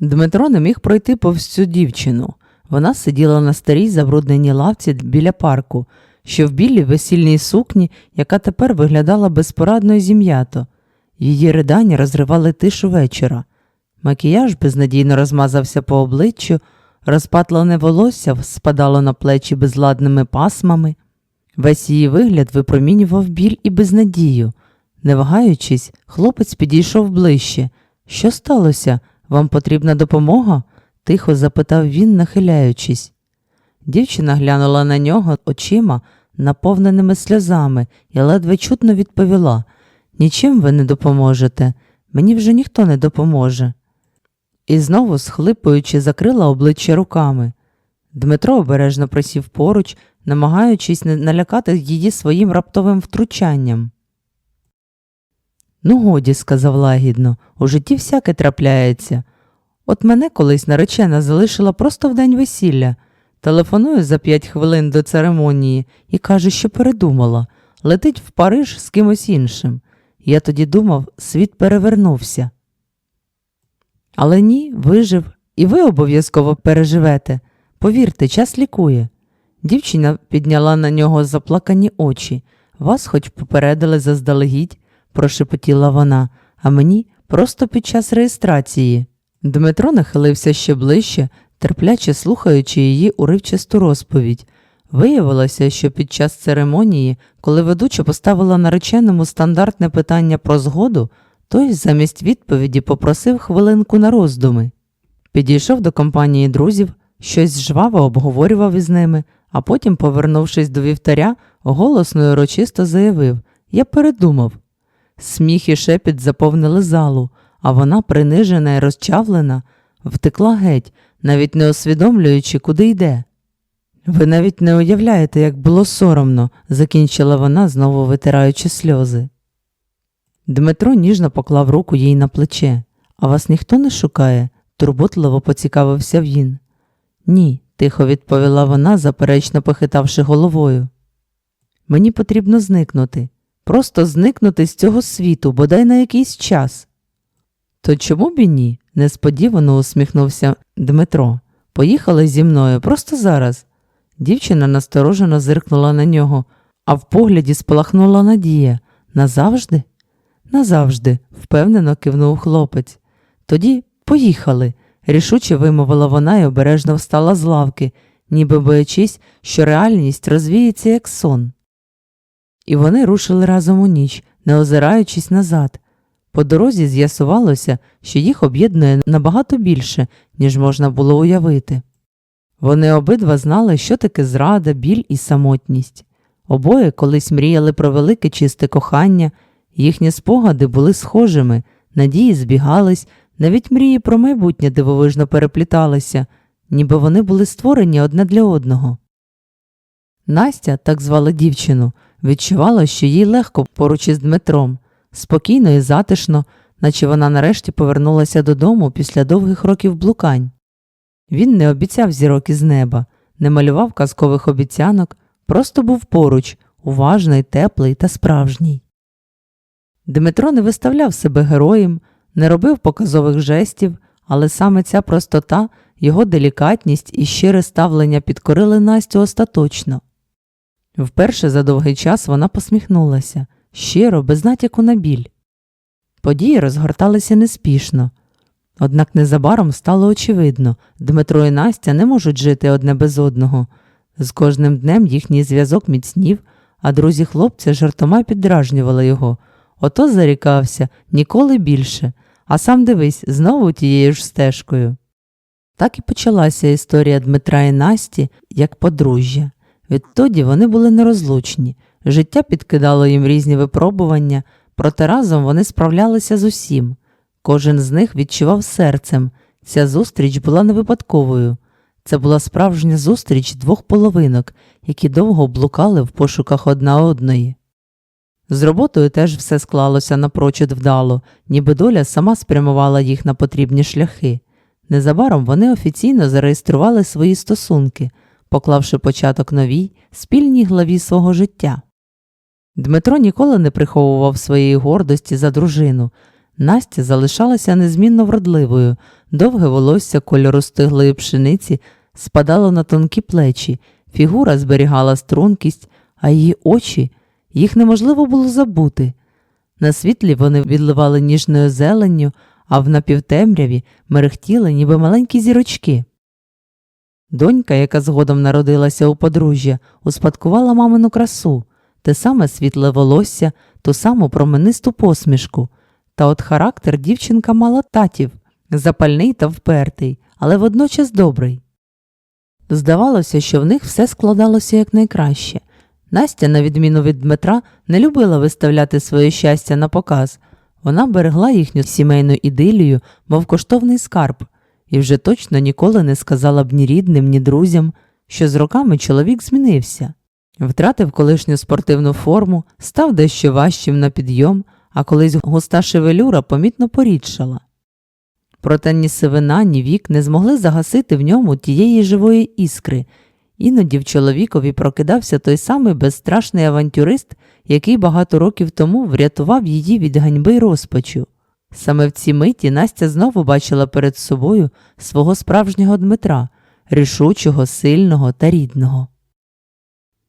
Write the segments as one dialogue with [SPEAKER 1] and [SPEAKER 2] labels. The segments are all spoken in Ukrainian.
[SPEAKER 1] Дмитро не міг пройти повз цю дівчину. Вона сиділа на старій забрудненій лавці біля парку, що в білій весільній сукні, яка тепер виглядала безпорадно і зім'ято. Її ридання розривали тишу вечора. Макіяж безнадійно розмазався по обличчю, розпатлене волосся спадало на плечі безладними пасмами. Весь її вигляд випромінював біль і безнадію. Не вагаючись, хлопець підійшов ближче. Що сталося? Вам потрібна допомога? тихо запитав він, нахиляючись. Дівчина глянула на нього очима, наповненими сльозами, і ледве чутно відповіла Нічим ви не допоможете, мені вже ніхто не допоможе. І знову, схлипуючи, закрила обличчя руками. Дмитро обережно присів поруч, намагаючись не налякати її своїм раптовим втручанням. Ну, годі, сказав лагідно, у житті всяке трапляється. От мене колись наречена залишила просто в день весілля. Телефоную за п'ять хвилин до церемонії і каже, що передумала, летить в Париж з кимось іншим. Я тоді думав, світ перевернувся. Але ні, вижив, і ви обов'язково переживете. Повірте, час лікує. Дівчина підняла на нього заплакані очі. Вас хоч попередили заздалегідь, прошепотіла вона, а мені просто під час реєстрації. Дмитро нахилився ще ближче, терпляче слухаючи її уривчасту розповідь. Виявилося, що під час церемонії, коли ведуча поставила нареченому стандартне питання про згоду, той замість відповіді попросив хвилинку на роздуми. Підійшов до компанії друзів, щось жваво обговорював із ними, а потім, повернувшись до вівтаря, голосно і урочисто заявив Я передумав. Сміх і шепіт заповнили залу, а вона, принижена і розчавлена, втекла геть, навіть не усвідомлюючи, куди йде. Ви навіть не уявляєте, як було соромно, закінчила вона, знову витираючи сльози. Дмитро ніжно поклав руку їй на плече. А вас ніхто не шукає? турботливо поцікавився він. Ні, тихо відповіла вона, заперечно похитавши головою. Мені потрібно зникнути, просто зникнути з цього світу, бодай на якийсь час. То чому б і ні? несподівано усміхнувся Дмитро. Поїхали зі мною просто зараз. Дівчина насторожено зиркнула на нього, а в погляді спалахнула надія. Назавжди? Назавжди, впевнено кивнув хлопець. Тоді поїхали, рішуче вимовила вона і обережно встала з лавки, ніби боячись, що реальність розвіється, як сон. І вони рушили разом у ніч, не озираючись назад. По дорозі з'ясувалося, що їх об'єднує набагато більше, ніж можна було уявити. Вони обидва знали, що таке зрада, біль і самотність. Обоє колись мріяли про велике чисте кохання, їхні спогади були схожими, надії збігались, навіть мрії про майбутнє дивовижно перепліталися, ніби вони були створені одне для одного. Настя, так звали дівчину, відчувала, що їй легко поруч із Дмитром, спокійно і затишно, наче вона нарешті повернулася додому після довгих років блукань. Він не обіцяв зірок із неба, не малював казкових обіцянок, просто був поруч, уважний, теплий та справжній. Дмитро не виставляв себе героєм, не робив показових жестів, але саме ця простота, його делікатність і щире ставлення підкорили Настю остаточно. Вперше за довгий час вона посміхнулася, щиро, без натяку на біль. Події розгорталися неспішно. Однак незабаром стало очевидно, Дмитро і Настя не можуть жити одне без одного. З кожним днем їхній зв'язок міцнів, а друзі хлопця жартома піддражнювали його. Ото зарікався ніколи більше, а сам дивись знову тією ж стежкою. Так і почалася історія Дмитра і Насті як подружжя. Відтоді вони були нерозлучні, життя підкидало їм різні випробування, проте разом вони справлялися з усім. Кожен з них відчував серцем, ця зустріч була не випадковою. Це була справжня зустріч двох половинок, які довго блукали в пошуках одна одної. З роботою теж все склалося напрочуд вдало, ніби доля сама спрямувала їх на потрібні шляхи. Незабаром вони офіційно зареєстрували свої стосунки, поклавши початок новій, спільній главі свого життя. Дмитро ніколи не приховував своєї гордості за дружину. Настя залишалася незмінно вродливою, довге волосся кольору стиглої пшениці спадало на тонкі плечі, фігура зберігала стрункість, а її очі їх неможливо було забути. На світлі вони відливали ніжною зеленню, а в напівтемряві мерехтіли, ніби маленькі зірочки. Донька, яка згодом народилася у подружжя, успадкувала мамину красу, те саме світле волосся, ту саму променисту посмішку. Та от характер дівчинка мала татів, запальний та впертий, але водночас добрий. Здавалося, що в них все складалося якнайкраще. Настя, на відміну від Дмитра, не любила виставляти своє щастя на показ. Вона берегла їхню сімейну ідилію, мов коштовний скарб, і вже точно ніколи не сказала б ні рідним, ні друзям, що з роками чоловік змінився. Втратив колишню спортивну форму, став дещо важчим на підйом, а колись густа шевелюра помітно порідшала. Проте ні сивина, ні вік не змогли загасити в ньому тієї живої іскри. Іноді в чоловікові прокидався той самий безстрашний авантюрист, який багато років тому врятував її від ганьби й розпачу. Саме в цій миті Настя знову бачила перед собою свого справжнього Дмитра, рішучого, сильного та рідного.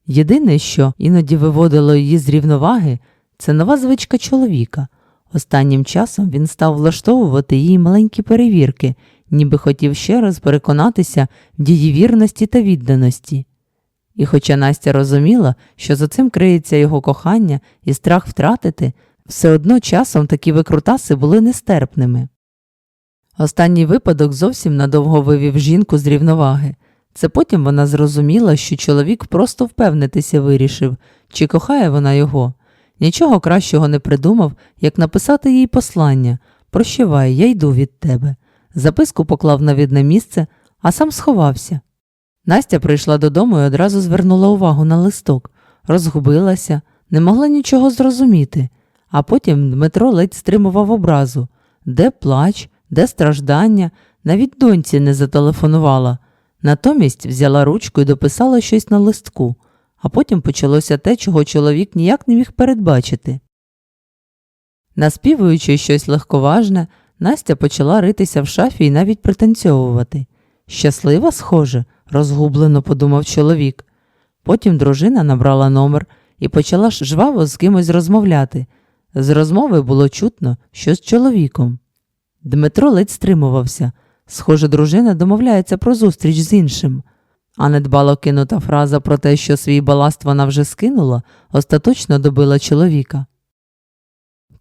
[SPEAKER 1] Єдине, що іноді виводило її з рівноваги, це нова звичка чоловіка. Останнім часом він став влаштовувати їй маленькі перевірки, ніби хотів ще раз переконатися в її вірності та відданості. І хоча Настя розуміла, що за цим криється його кохання і страх втратити, все одно часом такі викрутаси були нестерпними. Останній випадок зовсім надовго вивів жінку з рівноваги. Це потім вона зрозуміла, що чоловік просто впевнитися вирішив, чи кохає вона його. Нічого кращого не придумав, як написати їй послання Прощавай, я йду від тебе. Записку поклав на відне місце, а сам сховався. Настя прийшла додому і одразу звернула увагу на листок, розгубилася, не могла нічого зрозуміти, а потім Дмитро ледь стримував образу де плач, де страждання, навіть доньці не зателефонувала. Натомість взяла ручку і дописала щось на листку, а потім почалося те, чого чоловік ніяк не міг передбачити. Наспівуючи щось легковажне, Настя почала ритися в шафі і навіть пританцьовувати. Щаслива, схоже, розгублено подумав чоловік. Потім дружина набрала номер і почала жваво з кимось розмовляти. З розмови було чутно, що з чоловіком. Дмитро ледь стримувався. Схоже, дружина домовляється про зустріч з іншим. А недбало кинута фраза про те, що свій баласт вона вже скинула, остаточно добила чоловіка.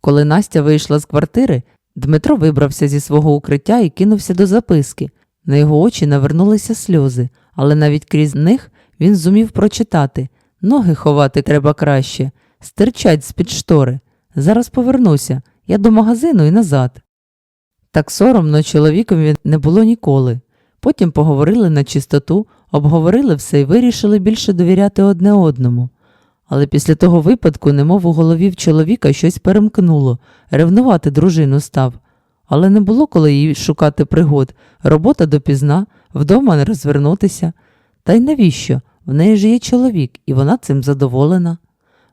[SPEAKER 1] Коли Настя вийшла з квартири, Дмитро вибрався зі свого укриття і кинувся до записки. На його очі навернулися сльози, але навіть крізь них він зумів прочитати ноги ховати треба краще, стирчать з-під штори. Зараз повернуся, я до магазину і назад. Так соромно чоловікові не було ніколи. Потім поговорили на чистоту, обговорили все і вирішили більше довіряти одне одному. Але після того випадку, немов у голові в чоловіка щось перемкнуло, ревнувати дружину став. Але не було коли їй шукати пригод, робота допізна, вдома не розвернутися. Та й навіщо? В неї ж є чоловік, і вона цим задоволена.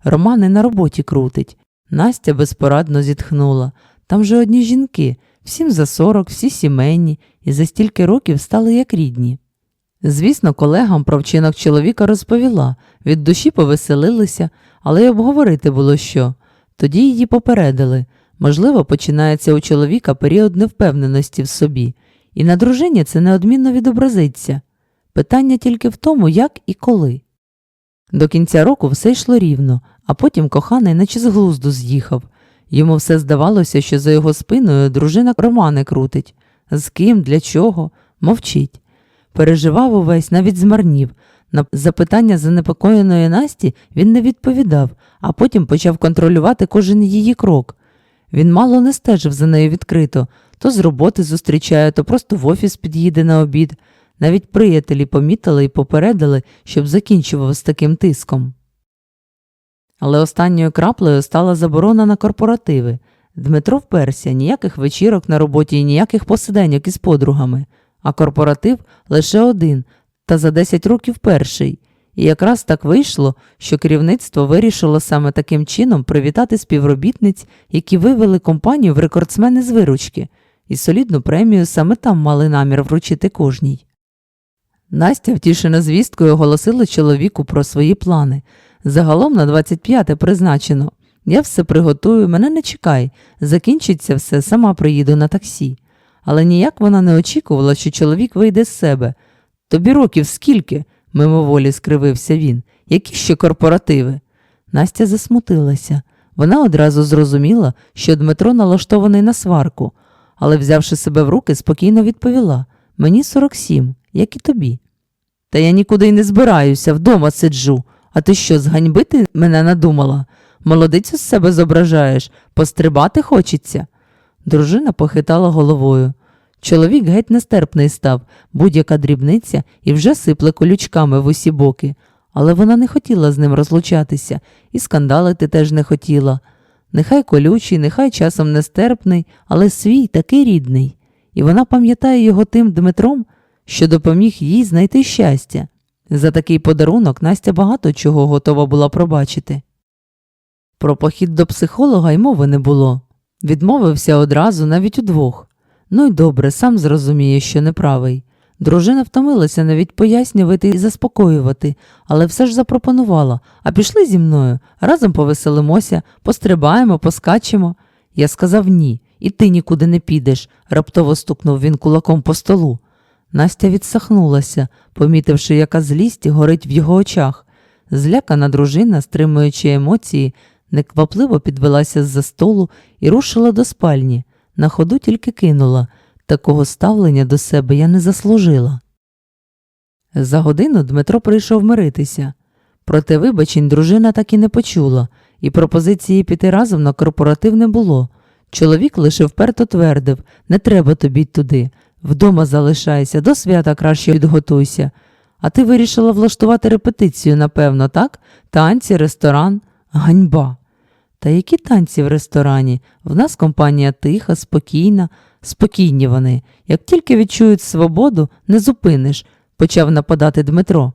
[SPEAKER 1] Романи на роботі крутить. Настя безпорадно зітхнула. Там же одні жінки, всім за сорок, всі сімейні, і за стільки років стали як рідні. Звісно, колегам про вчинок чоловіка розповіла, від душі повеселилися, але й обговорити було що. Тоді її попередили можливо, починається у чоловіка період невпевненості в собі, і на дружині це неодмінно відобразиться. Питання тільки в тому, як і коли. До кінця року все йшло рівно, а потім коханий наче з глузду з'їхав. Йому все здавалося, що за його спиною дружина романи крутить. З ким, для чого, мовчить. Переживав увесь, навіть змарнів. На запитання занепокоєної Насті він не відповідав, а потім почав контролювати кожен її крок. Він мало не стежив за нею відкрито, то з роботи зустрічає, то просто в офіс під'їде на обід. Навіть приятелі помітили і попередили, щоб закінчував з таким тиском. Але останньою краплею стала заборона на корпоративи. Дмитро вперся ніяких вечірок на роботі і ніяких посиденьок із подругами, а корпоратив лише один, та за 10 років перший. І якраз так вийшло, що керівництво вирішило саме таким чином привітати співробітниць, які вивели компанію в рекордсмени з виручки. і солідну премію саме там мали намір вручити кожній. Настя, втішена звісткою, оголосила чоловіку про свої плани. Загалом на 25-те призначено. Я все приготую, мене не чекай. Закінчиться все, сама приїду на таксі. Але ніяк вона не очікувала, що чоловік вийде з себе. Тобі років скільки? мимоволі скривився він. Які ще корпоративи? Настя засмутилася. Вона одразу зрозуміла, що Дмитро налаштований на сварку, але, взявши себе в руки, спокійно відповіла Мені 47, як і тобі. Та я нікуди й не збираюся, вдома сиджу. А ти що, зганьбити мене надумала? Молодицю з себе зображаєш, пострибати хочеться. Дружина похитала головою. Чоловік геть нестерпний став, будь-яка дрібниця і вже сипле колючками в усі боки, але вона не хотіла з ним розлучатися і скандалити теж не хотіла. Нехай колючий, нехай часом нестерпний, але свій такий рідний, і вона пам'ятає його тим Дмитром, що допоміг їй знайти щастя. За такий подарунок Настя багато чого готова була пробачити. Про похід до психолога й мови не було. Відмовився одразу навіть удвох. Ну й добре, сам зрозуміє, що неправий. Дружина втомилася навіть пояснювати і заспокоювати, але все ж запропонувала а пішли зі мною, разом повеселимося, пострибаємо, поскачемо. Я сказав ні, і ти нікуди не підеш, раптово стукнув він кулаком по столу. Настя відсахнулася, помітивши, яка злість горить в його очах. Злякана дружина, стримуючи емоції, неквапливо підвелася з-за столу і рушила до спальні. На ходу тільки кинула такого ставлення до себе я не заслужила. За годину Дмитро прийшов миритися. Проте вибачень дружина так і не почула, і пропозиції піти разом на корпоратив не було. Чоловік лише вперто твердив не треба тобі туди, вдома залишайся, до свята краще підготуйся. А ти вирішила влаштувати репетицію, напевно, так? Танці, ресторан, ганьба. Та які танці в ресторані? В нас компанія тиха, спокійна, спокійні вони. Як тільки відчують свободу, не зупиниш, почав нападати Дмитро.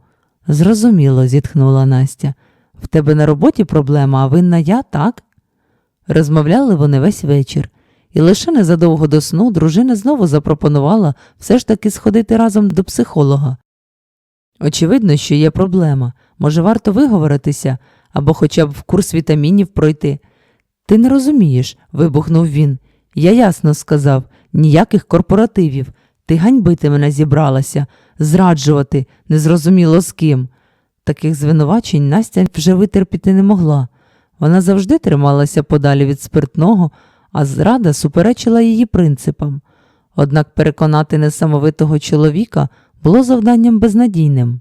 [SPEAKER 1] Зрозуміло, зітхнула Настя. В тебе на роботі проблема, а винна я, так? Розмовляли вони весь вечір, і лише незадовго до сну дружина знову запропонувала все ж таки сходити разом до психолога. Очевидно, що є проблема. Може, варто виговоритися або хоча б в курс вітамінів пройти. Ти не розумієш, вибухнув він. Я ясно сказав ніяких корпоративів. Ти ганьбити мене зібралася, зраджувати, незрозуміло з ким. Таких звинувачень Настя вже витерпіти не могла. Вона завжди трималася подалі від спиртного, а зрада суперечила її принципам. Однак переконати несамовитого чоловіка було завданням безнадійним.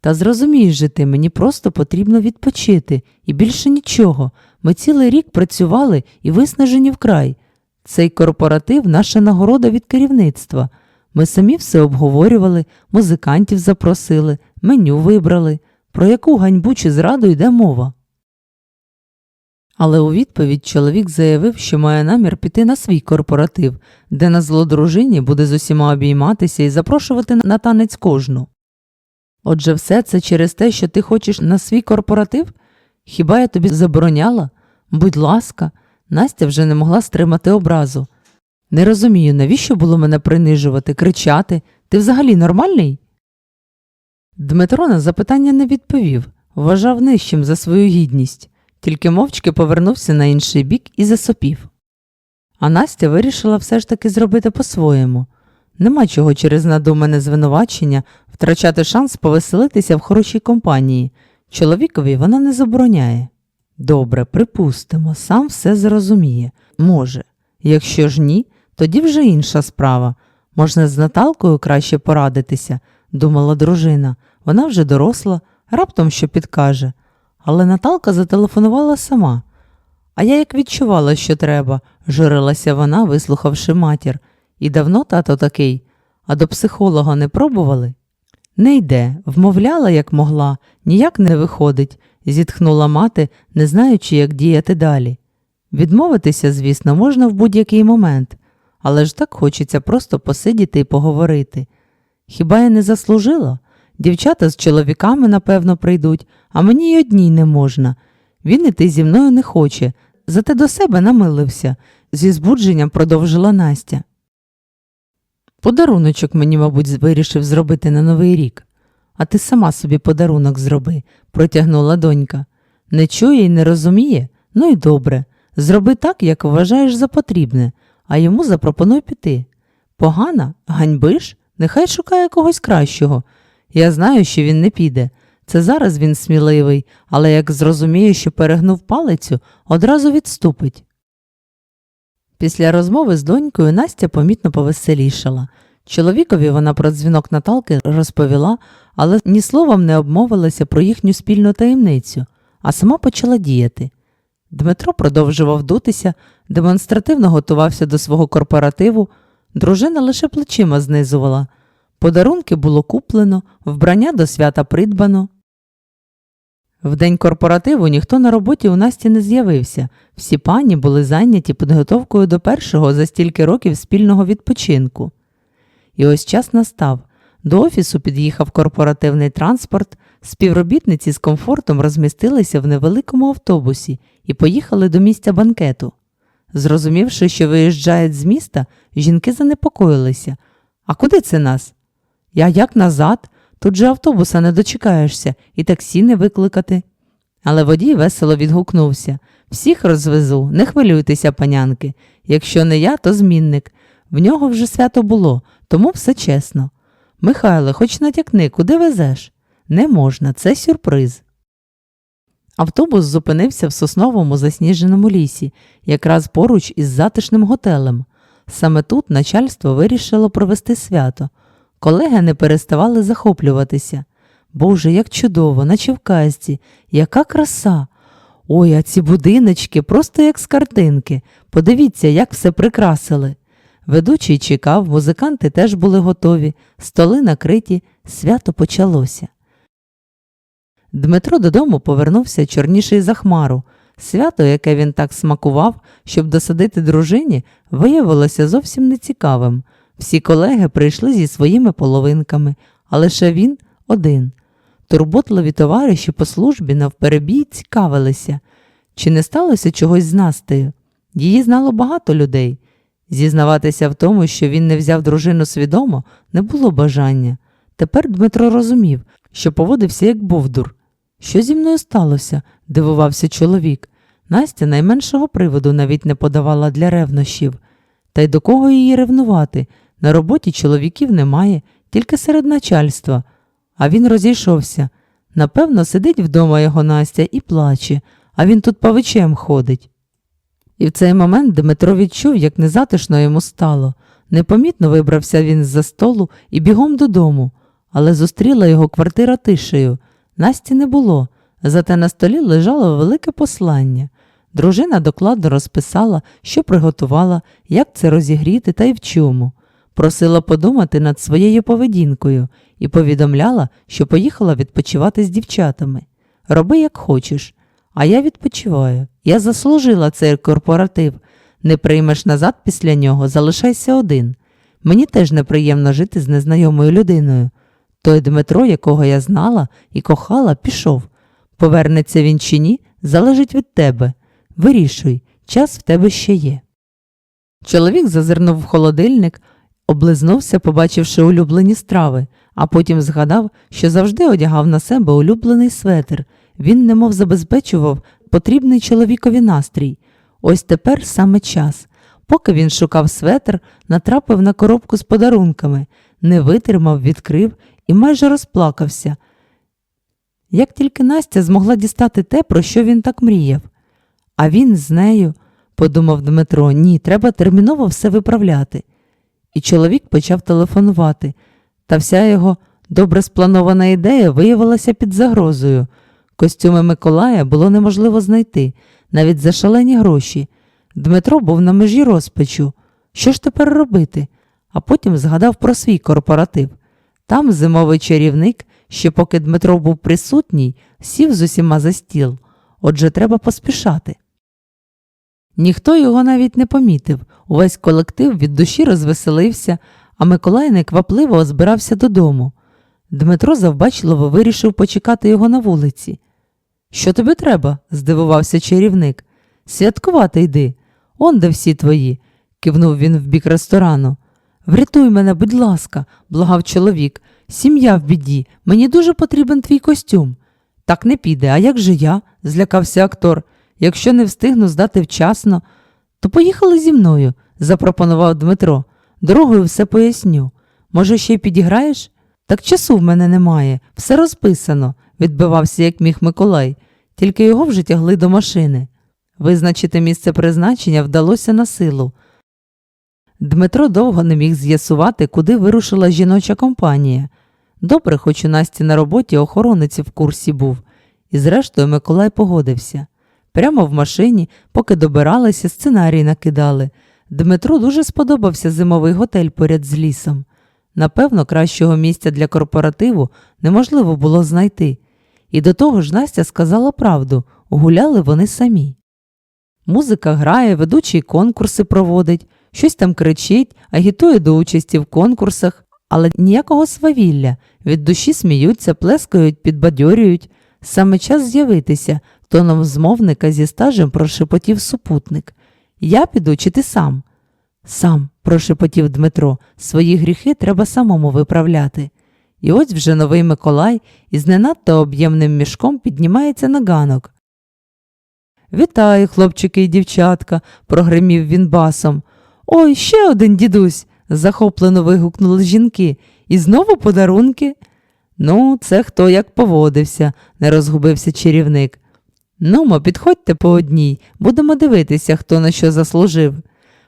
[SPEAKER 1] Та зрозумієш же ти, мені просто потрібно відпочити і більше нічого. Ми цілий рік працювали і виснажені вкрай. Цей корпоратив наша нагорода від керівництва. Ми самі все обговорювали, музикантів запросили, меню вибрали. Про яку ганьбу чи зраду йде мова? Але у відповідь чоловік заявив, що має намір піти на свій корпоратив, де на зло дружині буде з усіма обійматися і запрошувати на танець кожну. Отже, все це через те, що ти хочеш на свій корпоратив? Хіба я тобі забороняла? Будь ласка, Настя вже не могла стримати образу. Не розумію, навіщо було мене принижувати, кричати. Ти взагалі нормальний? Дмитро на запитання не відповів, вважав нижчим за свою гідність, тільки мовчки повернувся на інший бік і засопів. А Настя вирішила все ж таки зробити по-своєму. Нема чого через надумане звинувачення втрачати шанс повеселитися в хорошій компанії. Чоловікові вона не забороняє. Добре, припустимо, сам все зрозуміє. Може. Якщо ж ні, тоді вже інша справа. Можна з Наталкою краще порадитися, думала дружина. Вона вже доросла, раптом що підкаже. Але Наталка зателефонувала сама. А я як відчувала, що треба, журилася вона, вислухавши матір. І давно тато такий, а до психолога не пробували? Не йде, вмовляла, як могла, ніяк не виходить, зітхнула мати, не знаючи, як діяти далі. Відмовитися, звісно, можна в будь-який момент, але ж так хочеться просто посидіти і поговорити. Хіба я не заслужила? Дівчата з чоловіками, напевно, прийдуть, а мені й одній не можна. Він іти зі мною не хоче, зате до себе намилився. зі збудженням продовжила Настя. Подаруночок мені, мабуть, вирішив зробити на Новий рік. А ти сама собі подарунок зроби, протягнула донька. Не чує і не розуміє? Ну і добре. Зроби так, як вважаєш за потрібне, а йому запропонуй піти. Погана, ганьбиш, нехай шукає когось кращого. Я знаю, що він не піде. Це зараз він сміливий, але як зрозуміє, що перегнув палицю, одразу відступить. Після розмови з донькою Настя помітно повеселішала. Чоловікові вона про дзвінок Наталки розповіла, але ні словом не обмовилася про їхню спільну таємницю, а сама почала діяти. Дмитро продовжував дутися, демонстративно готувався до свого корпоративу, дружина лише плечима знизувала. Подарунки було куплено, вбрання до свята придбано. В день корпоративу ніхто на роботі у Насті не з'явився. Всі пані були зайняті підготовкою до першого за стільки років спільного відпочинку. І ось час настав. До офісу під'їхав корпоративний транспорт, співробітниці з комфортом розмістилися в невеликому автобусі і поїхали до місця банкету. Зрозумівши, що виїжджають з міста, жінки занепокоїлися. А куди це нас? Я як назад? Тут же автобуса не дочекаєшся і таксі не викликати. Але водій весело відгукнувся всіх розвезу, не хвилюйтеся, панянки. Якщо не я, то змінник. В нього вже свято було, тому все чесно. Михайле, хоч натякни, куди везеш? Не можна, це сюрприз. Автобус зупинився в сосновому засніженому лісі, якраз поруч із затишним готелем. Саме тут начальство вирішило провести свято. Колеги не переставали захоплюватися. Боже, як чудово, наче в казці, яка краса! Ой, а ці будиночки просто як з картинки. Подивіться, як все прикрасили. Ведучий чекав, музиканти теж були готові, столи накриті, свято почалося. Дмитро додому повернувся чорніший за хмару. Свято, яке він так смакував, щоб досадити дружині, виявилося зовсім нецікавим. Всі колеги прийшли зі своїми половинками, а лише він один. Турботливі товариші по службі навперебій цікавилися, чи не сталося чогось з Настею. Її знало багато людей. Зізнаватися в тому, що він не взяв дружину свідомо, не було бажання. Тепер Дмитро розумів, що поводився як бовдур. Що зі мною сталося? дивувався чоловік. Настя найменшого приводу навіть не подавала для ревнощів. Та й до кого її ревнувати? На роботі чоловіків немає, тільки серед начальства. А він розійшовся. Напевно, сидить вдома його Настя і плаче, а він тут павичем ходить. І в цей момент Дмитро відчув, як незатишно йому стало. Непомітно вибрався він з-за столу і бігом додому, але зустріла його квартира тишею. Насті не було, зате на столі лежало велике послання. Дружина докладно розписала, що приготувала, як це розігріти та й в чому. Просила подумати над своєю поведінкою і повідомляла, що поїхала відпочивати з дівчатами. Роби, як хочеш. А я відпочиваю. Я заслужила цей корпоратив. Не приймеш назад після нього, залишайся один. Мені теж неприємно жити з незнайомою людиною. Той Дмитро, якого я знала і кохала, пішов. Повернеться він чи ні, залежить від тебе. Вирішуй, час в тебе ще є. Чоловік зазирнув в холодильник, облизнувся, побачивши улюблені страви, а потім згадав, що завжди одягав на себе улюблений светр. Він немов забезпечував потрібний чоловікові настрій. Ось тепер саме час. Поки він шукав светр, натрапив на коробку з подарунками, не витримав, відкрив і майже розплакався. Як тільки Настя змогла дістати те, про що він так мріяв. А він з нею, подумав Дмитро, ні, треба терміново все виправляти. І чоловік почав телефонувати, та вся його добре спланована ідея виявилася під загрозою. Костюми Миколая було неможливо знайти, навіть за шалені гроші. Дмитро був на межі розпачу. Що ж тепер робити? А потім згадав про свій корпоратив. Там зимовий чарівник, ще поки Дмитро був присутній, сів з усіма за стіл. Отже, треба поспішати. Ніхто його навіть не помітив. Увесь колектив від душі розвеселився, а Миколай неквапливо збирався додому. Дмитро завбачливо вирішив почекати його на вулиці. Що тобі треба? здивувався чарівник. Святкувати йди. Он де всі твої, кивнув він в бік ресторану. Врятуй мене, будь ласка, благав чоловік. Сім'я в біді, мені дуже потрібен твій костюм. Так не піде, а як же я? злякався актор. Якщо не встигну здати вчасно, то поїхали зі мною, запропонував Дмитро. Дорогою все поясню. Може, ще й підіграєш? Так часу в мене немає, все розписано, відбивався як міг Миколай, тільки його вже тягли до машини. Визначити місце призначення вдалося на силу. Дмитро довго не міг з'ясувати, куди вирушила жіноча компанія. Добре, хоч у Насті на роботі охоронець в курсі був, і зрештою Миколай погодився. Прямо в машині, поки добиралися, сценарій накидали. Дмитру дуже сподобався зимовий готель поряд з лісом. Напевно, кращого місця для корпоративу неможливо було знайти. І до того ж Настя сказала правду гуляли вони самі. Музика грає, ведучий конкурси проводить, щось там кричить, агітує до участі в конкурсах, але ніякого свавілля. Від душі сміються, плескають, підбадьорюють. Саме час з'явитися, тоном змовника зі стажем прошепотів супутник. Я піду чи ти сам? Сам, прошепотів Дмитро, свої гріхи треба самому виправляти. І ось вже новий Миколай із не надто об'ємним мішком піднімається на ганок. Вітаю, хлопчики і дівчатка, прогримів він басом. Ой, ще один дідусь. захоплено вигукнули жінки. І знову подарунки. Ну, це хто як поводився, не розгубився чарівник. Нумо, підходьте по одній, будемо дивитися, хто на що заслужив.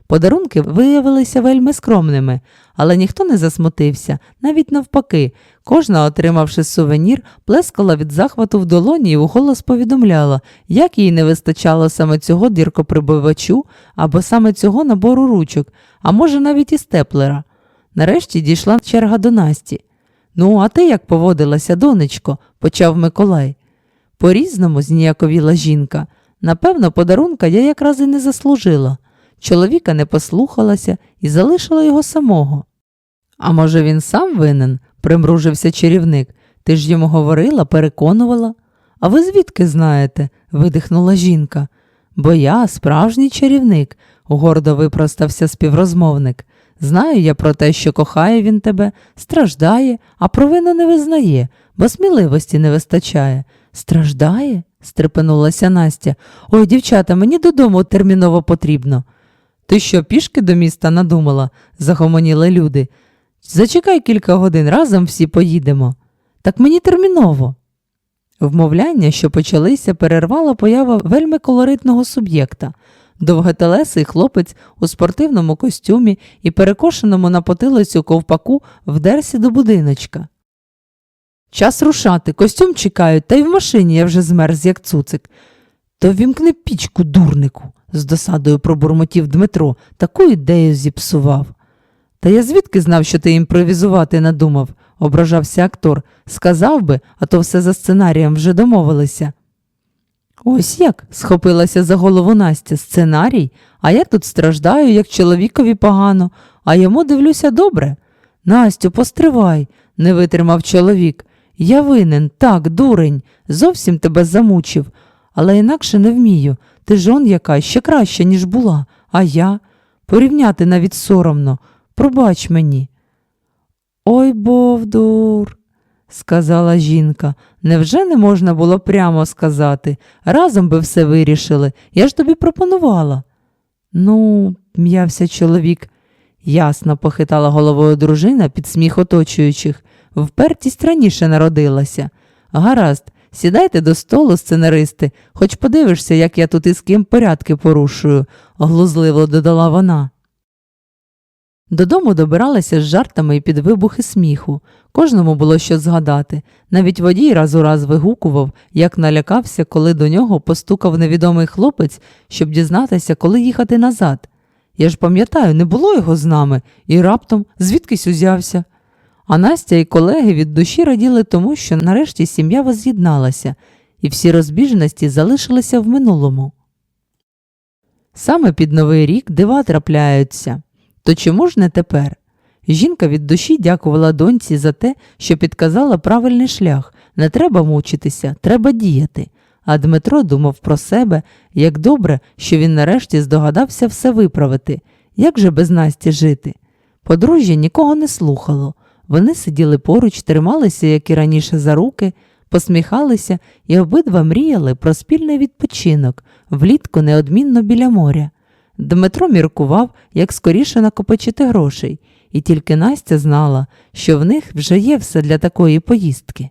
[SPEAKER 1] Подарунки виявилися вельми скромними, але ніхто не засмутився, навіть навпаки. Кожна, отримавши сувенір, плескала від захвату в долоні і уголос повідомляла, як їй не вистачало саме цього діркоприбивачу або саме цього набору ручок, а може навіть і степлера. Нарешті дійшла черга до Насті. Ну, а ти як поводилася, донечко? почав Миколай. По різному зніяковіла жінка. Напевно, подарунка я якраз і не заслужила. Чоловіка не послухалася і залишила його самого. А може, він сам винен? примружився чарівник. Ти ж йому говорила, переконувала. А ви звідки знаєте? видихнула жінка. Бо я справжній чарівник, гордо випростався співрозмовник. Знаю я про те, що кохає він тебе, страждає, а провину не визнає, бо сміливості не вистачає. Страждає? стрепенулася Настя. Ой, дівчата, мені додому терміново потрібно. Ти що, пішки до міста надумала? загомоніли люди. Зачекай кілька годин, разом всі поїдемо. Так мені терміново. Вмовляння, що почалися, перервала поява вельми колоритного суб'єкта. Довготелесий хлопець у спортивному костюмі і перекошеному на потилицю ковпаку вдерся до будиночка. Час рушати, костюм чекають, та й в машині я вже змерз, як цуцик. То вімкни пічку, дурнику, з досадою пробурмотів Дмитро, таку ідею зіпсував. Та я звідки знав, що ти імпровізувати надумав, ображався актор. Сказав би, а то все за сценарієм вже домовилися. Ось як, схопилася за голову Настя, сценарій, а я тут страждаю, як чоловікові погано, а йому дивлюся добре. Настю, постривай, не витримав чоловік. Я винен, так, дурень, зовсім тебе замучив, але інакше не вмію. Ти ж он яка ще краща, ніж була, а я порівняти навіть соромно. Пробач мені. Ой, Бовдур, сказала жінка. Невже не можна було прямо сказати? Разом би все вирішили. Я ж тобі пропонувала. Ну, м'явся чоловік. Ясно похитала головою дружина під сміх оточуючих. Впертість раніше народилася. Гаразд, сідайте до столу, сценаристи, хоч подивишся, як я тут із ким порядки порушую, глузливо додала вона. Додому добиралися з жартами і під вибухи сміху. Кожному було що згадати. Навіть водій раз у раз вигукував, як налякався, коли до нього постукав невідомий хлопець, щоб дізнатися, коли їхати назад. Я ж пам'ятаю, не було його з нами, і раптом звідкись узявся. А Настя і колеги від душі раділи тому, що нарешті сім'я воз'єдналася, і всі розбіжності залишилися в минулому. Саме під Новий рік дива трапляються. То чому ж не тепер? Жінка від душі дякувала доньці за те, що підказала правильний шлях. Не треба мучитися, треба діяти. А Дмитро думав про себе, як добре, що він нарешті здогадався все виправити, як же без Насті жити. Подружжя нікого не слухало. Вони сиділи поруч, трималися, як і раніше, за руки, посміхалися і обидва мріяли про спільний відпочинок, влітку неодмінно біля моря. Дмитро міркував, як скоріше накопичити грошей, і тільки Настя знала, що в них вже є все для такої поїздки.